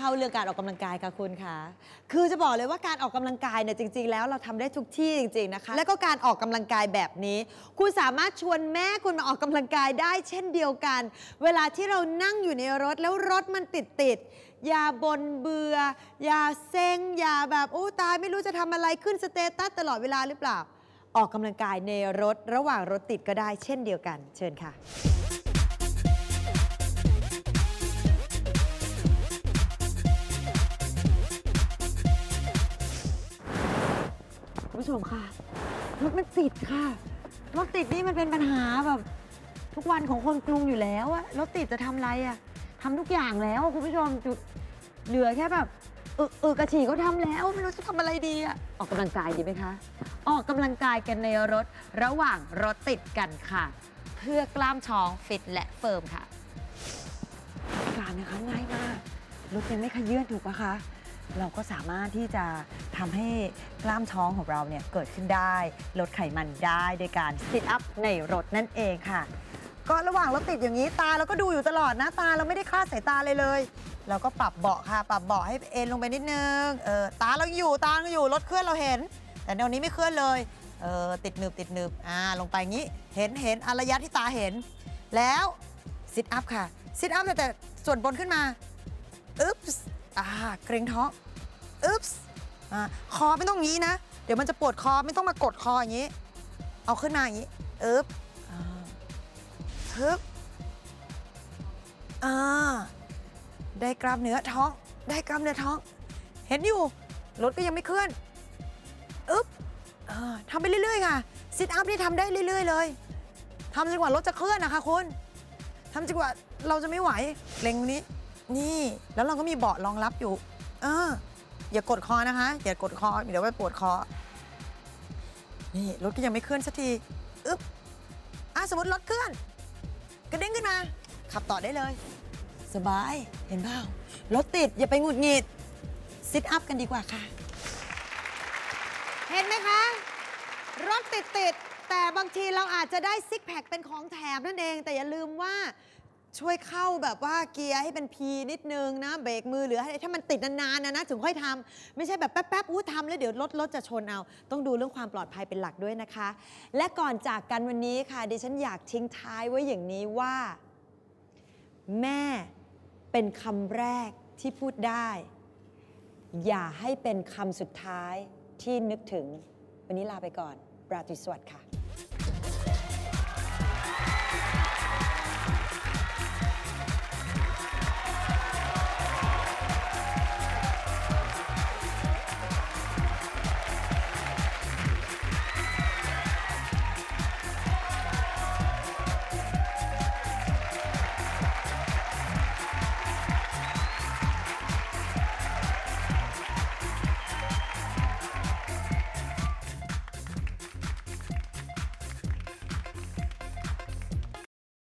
เข้าเรื่องการออกกำลังกายค่ะคุณค่ะคือจะบอกเลยว่าการออกกำลังกายเนี่ยจริง ๆ แล้วเราทำได้ทุกที่จริง ๆ นะคะ แล้วก็การออกกำลังกายแบบนี้ คุณสามารถชวนแม่คุณมาออกกำลังกายได้เช่นเดียวกัน เวลาที่เรานั่งอยู่ในรถแล้วรถมันติดติดๆอย่าบนเบือ อย่าเซ็ง อย่าแบบโอ้ตายไม่รู้จะทำอะไรขึ้นสเตตัสตลอดเวลาหรือเปล่า ออกกำลังกายในรถระหว่างรถติดก็ได้เช่นเดียวกัน เชิญค่ะ ผู้ชมค่ะ รถมันติดค่ะ รถติดนี่มันเป็นปัญหาแบบ ทุกวันของคนกรุงอยู่แล้วอะรถติดจะทำอะไรอะทำทุกอย่างแล้วอะคุณผู้ชมจุดเหลือแค่แบบอึเออกระฉี่ก็ทำแล้วไม่รู้จะทำอะไรดีอะออกกำลังกายดีไหมคะ ออกกำลังกายกันในรถระหว่างรถติดกันค่ะ เพื่อกล้ามท้องฟิตและเฟิร์มค่ะการนะคะง่ายมากรถยังไม่ขยื่นถูกปะคะ เราก็สามารถที่จะทำให้กล้ามท้องของเราเนี่ยเกิดขึ้นได้ ลดไขมันได้โดยการซิทอัพในรถนั่นเองค่ะ ก็ระหว่างรถติดอย่างนี้ตาเราก็ดูอยู่ตลอดนะตาเราไม่ได้คลาดสายตาเลยเลย เราก็ปรับเบาะค่ะ ปรับเบาะให้เอ็นลงไปนิดนึงเออตาเราอยู่ตาเราอยู่รถเคลื่อนเราเห็น แต่แนวนี้ไม่เคลื่อนเลยเออติดหนึบติดหนึบอ่าลงไปงี้เห็นเห็นอะระยะที่ตาเห็น แล้วซิทอัพค่ะซิทอัพแต่ส่วนบนขึ้นมา อ่าเกรงท้องอึ๊บส์อ่าคอไม่ต้องงี้นะ เดี๋ยวมันจะปวดคอไม่ต้องมากดคออย่างนี้ เอาขึ้นมาอย่างนี้อึ๊บอ่าฮึบอ่าได้กล้ามเนื้อท้อง ได้กล้ามเนื้อท้อง เห็นอยู่รถก็ยังไม่เคลื่อนอึ๊บทำไปเรื่อยๆค่ะซิทอัพนี่ทำได้เรื่อย ๆ เลยทำจนกว่ารถจะเคลื่อนนะคะคุณทำจนกว่าเราจะไม่ไหวเล็งนี้ นี่ แล้วเราก็มีเบาะรองรับอยู่ เออ อย่ากดคอนะคะ อย่ากดคอ เดี๋ยวไปปวดคอ นี่รถก็ยังไม่เคลื่อนสักที อึ๊บอะสมมติรถเคลื่อน กระเด้งขึ้นมา ขับต่อได้เลย สบาย เห็นเปล่ารถติดอย่าไปหงุดหงิด ซิทอัพกันดีกว่าค่ะ เห็นไหมคะ รถติดติดแต่บางทีเราอาจจะได้ซิกแพคเป็นของแถมนั่นเอง แต่อย่าลืมว่า ช่วยเข้าแบบว่าเกียร์ให้เป็นพีนิดนึงนะ เบรกมือหรืออะไรถ้ามันติดนานๆนะนะถึงค่อยทำไม่ใช่แบบแป๊บๆอู้ทำแล้วเดี๋ยวรถรถจะชนเอา ต้องดูเรื่องความปลอดภัยเป็นหลักด้วยนะคะ และก่อนจากกันวันนี้ค่ะ ดิฉันอยากทิ้งท้ายไว้อย่างนี้ว่า แม่เป็นคำแรกที่พูดได้ อย่าให้เป็นคำสุดท้ายที่นึกถึง วันนี้ลาไปก่อน ราตรีสวัสดิ์ค่ะ